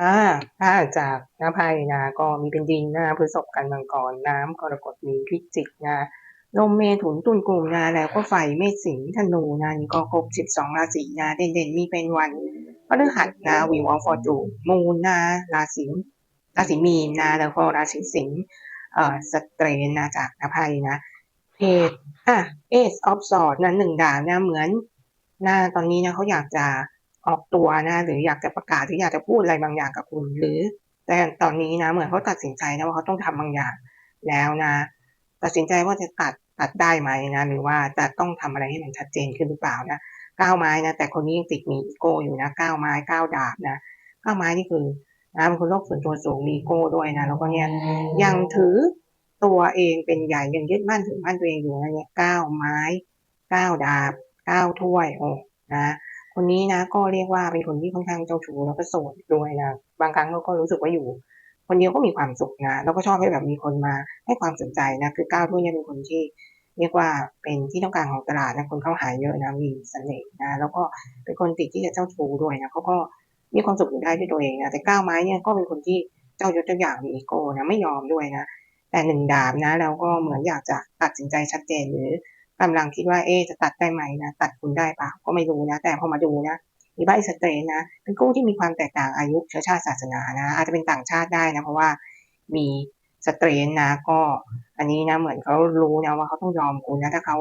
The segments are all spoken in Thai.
อ่าถ้าจากน้ำไพ่นะก็มีเป็นดินนะพฤษภกันมังกรน้ำกรกฎมีพิจิกนะลมเมถุนตุลกลุ่มนะแล้วก็ไฟเมษสิงธนูนะนี่ก็ครบสิบสองราศีนะเด่นๆ มีเป็นวันพฤหัสนะวิวอฟอร์จูมูนนะราศีราศีมีนนะแล้วก็ราศีสิงห์เอ่อสเตรนนะจากน้ำไพ่นะเพจอะเอสออฟสอดนะหนึ่งดาบนะเหมือนนะตอนนี้นะเขาอยากจะ ออกตัวนะหรืออยากจะประกาศหรืออยากจะพูดอะไรบางอย่างกับคุณ หรือ แต่ตอนนี้นะเหมือนเขาตัดสินใจนะว่าเขาต้องทำบางอย่างแล้วนะ ตัดสินใจว่าจะตัดตัดได้ไหมนะหรือว่าจะต้องทำอะไรให้มันชัดเจนขึ้นหรือเปล่านะก้าวไม้นะแต่คนนี้ยังติดมีอีโก้อยู่นะก้าวไม้ก้าวดาบนะก้าวไม้นี่คือนะเป็นคนโลกส่วนตัวสูงมีอีโก้ด้วยนะแล้วก็เนี่ยยังถือตัวเองเป็นใหญ่ยังยึดมั่นถือมั่นตัวเองอยู่นะเนี่ยก้าวไม้ก้าวดาบก้าวถ้วยโอ้นะ คนนี้นะก็เรียกว่าเป็นคนที่ค่อนข้างเจ้าชู้แล้วก็โสดด้วยนะบางครั้งเขาก็รู้สึกว่าอยู่ คนเดียวก็มีความสุขนะแล้วก็ชอบให้แบบมีคนมาให้ความสนใจนะคือก้าวด้วยเนี่ยเป็นคนที่เรียกว่าเป็นที่ต้องการของตลาดนะคนเข้าหาเยอะนะมีเสน่ห์นะแล้วก็เป็นคนติดที่จะเจ้าชู้ด้วยนะเขาก็มีความสุขอยู่ได้ด้วยตัวเองนะแต่ก้าวไม้เนี่ยก็เป็นคนที่เจ้ายศเจ้าอย่างมีอีโก้นะไม่ยอมด้วยนะแต่หนึ่งดาบนะแล้วก็เหมือนอยากจะตัดสินใจชัดเจนหรือ กำลังคิดว่าเอ๊จะตัดได้ไหมนะตัดคุณได้ปล่าก็ไม่รู้นะ แต่พอมาดูนะมีใบสเตรนนะเป็นคู่ที่มีความแตกต่างอายุเชื้อชาติศาสนานะ อาจจะเป็นต่างชาติได้นะ เพราะว่ามีสเตรนนะก็อันนี้นะเหมือนเขารู้นะว่าเขาต้องยอมคุณนะถ้าเขา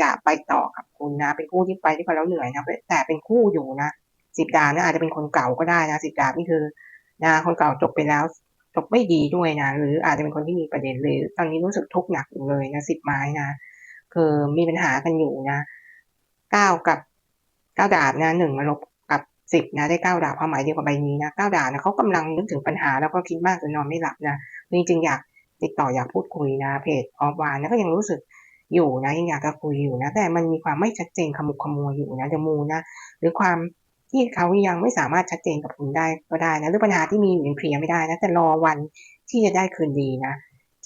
จะไปต่อกับคุณนะ เป็นคู่ที่ไปที่ไปแล้วเหนื่อยนะแต่เป็นคู่อยู่นะสิบดาบนะอาจจะเป็นคนเก่าก็ได้นะสิบดาบนี่คือนะคนเก่าจบไปแล้วจบไม่ดีด้วยนะ หรืออาจจะเป็นคนที่มีประเด็นหรือตอนนี้รู้สึกทุกข์หนักอยู่เลยนะสิบไม้นะ คือมีปัญหากันอยู่นะเก้ากับเก้าดาบนะหนึ่งมาลบกับสิบนะ ได้เก้าดาบความหมายเดียวกับใบนี้นะเก้าดาบนะเขากำลังนึกถึงปัญหาแล้วก็คิดมากจนนอนไม่หลับนะจริงๆอยากติดต่ออยากพูดคุยนะ เพจออฟวานนะก็ยังรู้สึกอยู่นะยังอยากจะคุยอยู่นะ แต่มันมีความไม่ชัดเจนขมุกขมัวอยู่นะเดมูนะหรือความที่เขายังไม่สามารถชัดเจนกับคุณได้ก็ได้นะหรือปัญหาที่มีอยู่ยังเคลียร์ไม่ได้นะแต่รอวันที่จะได้คืนดีนะ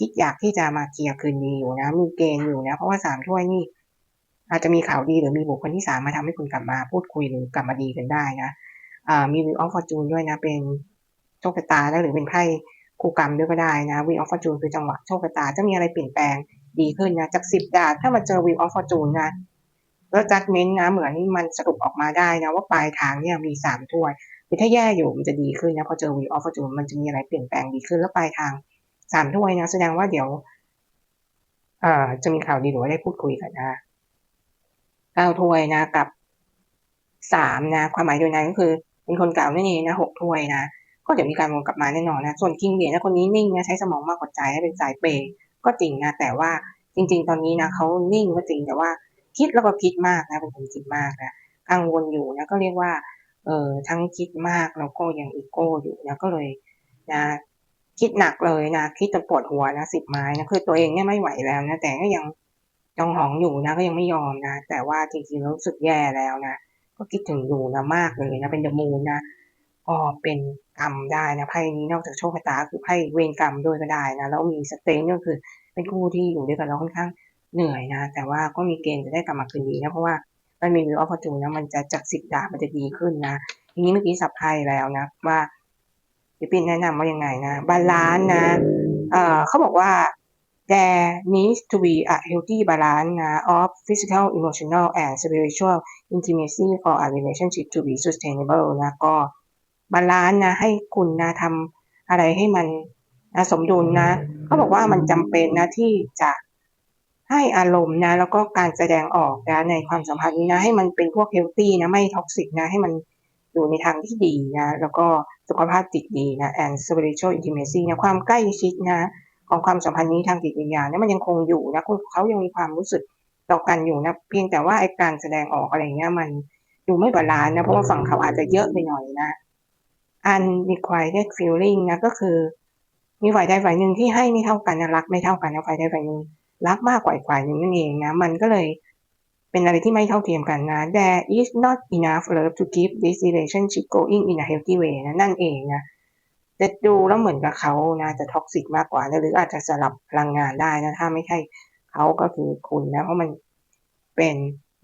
คิดอยากที่จะมาเคลียร์คืนดีอยู่นะ มีเกณฑ์อยู่นะ เพราะว่าสามถ้วยนี่ อาจจะมีข่าวดีหรือมีบุคคลที่สามมาทำให้คุณกลับมาพูดคุยหรือกลับมาดีกันได้นะมีวิออฟฟอร์จูนด้วยนะ เป็นโชคชะตาแล้วหรือเป็นไพ่คู่กรรมด้วยก็ได้นะวิออฟฟอร์จูนคือจังหวะโชคชะตาจะมีอะไรเปลี่ยนแปลงดีขึ้นนะจากสิบดาบถ้ามาเจอวิวออฟฟอร์จูนนะแล้วจัดเม้นต์นะเหมือนมันสรุปออกมาได้นะว่าปลายทางเนี่ยมีสามถ้วยคือถ้าแย่อยู่มันจะดีขึ้นนะพอเจอวิวออฟฟอร์จูนมันจะมีอะไรเปลี่ยนแปลงดีขึ้นแล้วปลายทาง สามถ้วยนะแสดงว่าเดี๋ยวอ่าจะมีข่าวดีหรือว่าได้พูดคุยกันนะเก้าถ้วยนะกับสามนะ ความหมายโดยนั้นก็คือ เป็นคนเก่านั่นเองนะหกถ้วยนะก็เดี๋ยวมีการวนกลับมาแน่นอนนะ ส่วนคิงเหรียญนะคนนี้นิ่งนะใช้สมองมากกว่าใจให้เป็นสายเปย์ก็จริงนะ แต่ว่าจริง ๆ ตอนนี้นะเขานิ่งก็จริงแต่ว่า คิดแล้วก็คิดมากนะเป็นคนคิดมากนะกังวลอยู่นะก็เรียกว่าเออทั้งคิดมากแล้วก็ยังอีโก้อยู่นะก็เลยนะ คิดหนักเลยนะคิดจะปวดหัวนะสิบไม้นะคือตัวเองเนี่ยไม่ไหวแล้วนะแต่ก็ยังจองหองอยู่นะก็ยังไม่ยอมนะ แต่ว่าจริงๆรู้สึกแย่แล้วนะก็คิดถึงอยู่นะมากเลยนะเป็นเดมูนนะก็เป็นกรรมได้นะไพ่นี้นอกจากโชคชะตาคือไพ่เวรกรรมด้วยก็ได้นะแล้วมีสเตนก็คือเป็นคู่ที่อยู่ด้วยกันแล้วค่อนข้างเหนื่อยนะ แต่ว่าก็มีเกณฑ์จะได้กลับมาคืนดีนะเพราะว่ามันมีวิวออฟจูนนะมันจะจากสิบดาบมันจะดีขึ้นนะทีนี้เมื่อกี้สับไพ่แล้วนะว่า พี่ปินแนะนำว่ายังไงนะบาลานซ์นะเอ่อเขาบอกว่า there needs to be a healthy balance นะ of physical emotional and spiritual intimacy for a relationship to be sustainable นะก็บาลานซ์นะให้คุณนะทำอะไรให้มันนะสมดุลนะเขาบอกว่ามันจำเป็นนะที่จะให้อารมณ์นะ แล้วก็การแสดงออกนะในความสัมพันธ์นี้นะ ให้มันเป็นพวกเฮลตี้นะ ไม่ท็อกซิกนะ ให้มันอยู่ในทางที่ดีนะ แล้วก็ สุขภาพจิตดีนะ and spiritual intimacy นะความใกล้ชิดนะ ของความสัมพันธ์นี้ทางจิตวิญญาณนะมันยังคงอยู่นะเขายังมีความรู้สึกต่อกันอยู่นะ เพียงแต่ว่าไอการแสดงออกอะไรเงี้ยมันดูไม่บาลานซ์นะเพราะว่าฝั่งเขาอาจจะเยอะไปหน่อยนะ unrequited feeling นะก็คือ มีฝ่ายใดฝ่ายหนึ่งที่ให้ไม่เท่ากันนะรักไม่เท่ากันนะฝ่ายใดฝ่ายหนึ่งรักมากกว่าฝ่ายหนึ่งนั่นเองนะมันก็เลย เป็นอะไรที่ไม่เท่าเทียมกันนะ there is not enough love to keep this relationship going in a healthy way นะนั่นเองนะจะดูแล้วเหมือนกับเขานะจะท็อกซิกมากกว่าหรืออาจจะสลับพลังงานได้นะ ถ้าไม่ใช่เขาก็คือคุณนะ เพราะมันเป็น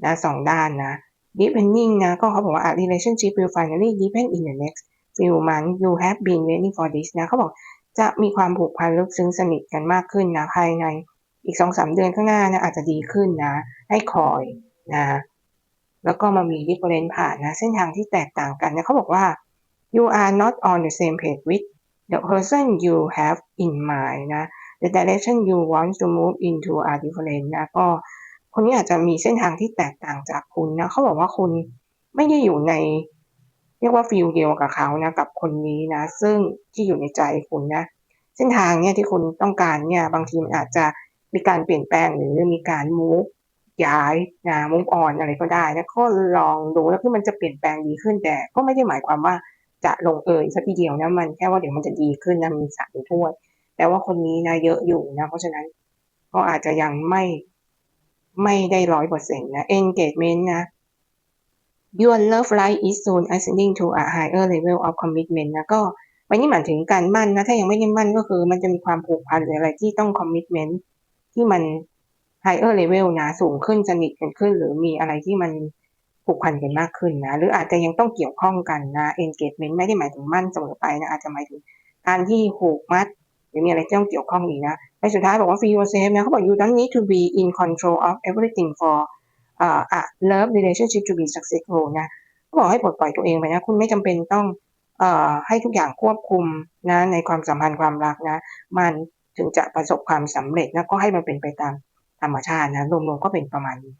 นะสองด้านนะ depending นะ ก็เขาบอกว่า relationship will finally depend in the next few months you have been waiting for this นะเขาบอกจะมีความผูกพันลึกซึ้งสนิทกันมากขึ้นนะภายใน อีกสองสามเดือนข้างหน้านะอาจจะดีขึ้นนะ ให้คอยนะ แล้วก็มามี different ผ่านนะ เส้นทางที่แตกต่างกันนะเขาบอกว่า you are not on the same page with the person you have in mind นะ the direction you want to move into are different นะก็คนนี้อาจจะมีเส้นทางที่แตกต่างจากคุณนะเขาบอกว่าคุณไม่ได้อยู่ใน เรียกว่าฟิลเดียวกับเขานะ กับคนนี้นะ ซึ่งที่อยู่ในใจคุณนะ เส้นทางเนี่ยที่คุณต้องการเนี่ย บางทีมันอาจจะ มีการเปลี่ยนแปลงหรือมีการมูฟย้ายนะมุฟออนอะไรก็ได้นะก็ลองดูแล้วที่มันจะเปลี่ยนแปลงดีขึ้นแต่ก็ไม่ได้หมายความว่าจะลงเอยสักทีเดียวนะมันแค่ว่าเดี๋ยวมันจะดีขึ้นนะมีสามถ้วยแต่ว่าคนนี้นะเยอะอยู่นะเพราะฉะนั้นก็อาจจะยังไม่ไม่ได้ร้อยเปอร์เซ็นต์นะ engagement นะ your love life is soon ascending to a higher level of commitment นะก็วันนี้หมายถึงการมั่นนะถ้ายังไม่ได้มั่นก็คือมันจะมีความผูกพันหรืออะไรที่ต้อง commitment ที่มัน higher level นะ สูงขึ้นสนิทกันขึ้น หรือมีอะไรที่มันผูกพันกันมากขึ้นนะ หรืออาจจะยังต้องเกี่ยวข้องกันนะ engagement ไม่ได้หมายถึงมั่นเสมอไปนะ อาจจะหมายถึงการที่ผูกมัด หรือมีอะไรที่ต้องเกี่ยวข้องอีกนะและสุดท้ายบอกว่า feel yourself นะเขาบอก you don't need to be in control of everything for uh, a love relationship to be successful นะเขาบอกให้ปลดปล่อยตัวเองไปนะ คุณไม่จำเป็นต้องเอ่อให้ทุกอย่างควบคุมนะในความสัมพันธ์ความรักนะ มัน ถึงจะประสบความสำเร็จนะก็ให้มันเป็นไปตามธรรมชาตินะรวมๆก็เป็นประมาณนี้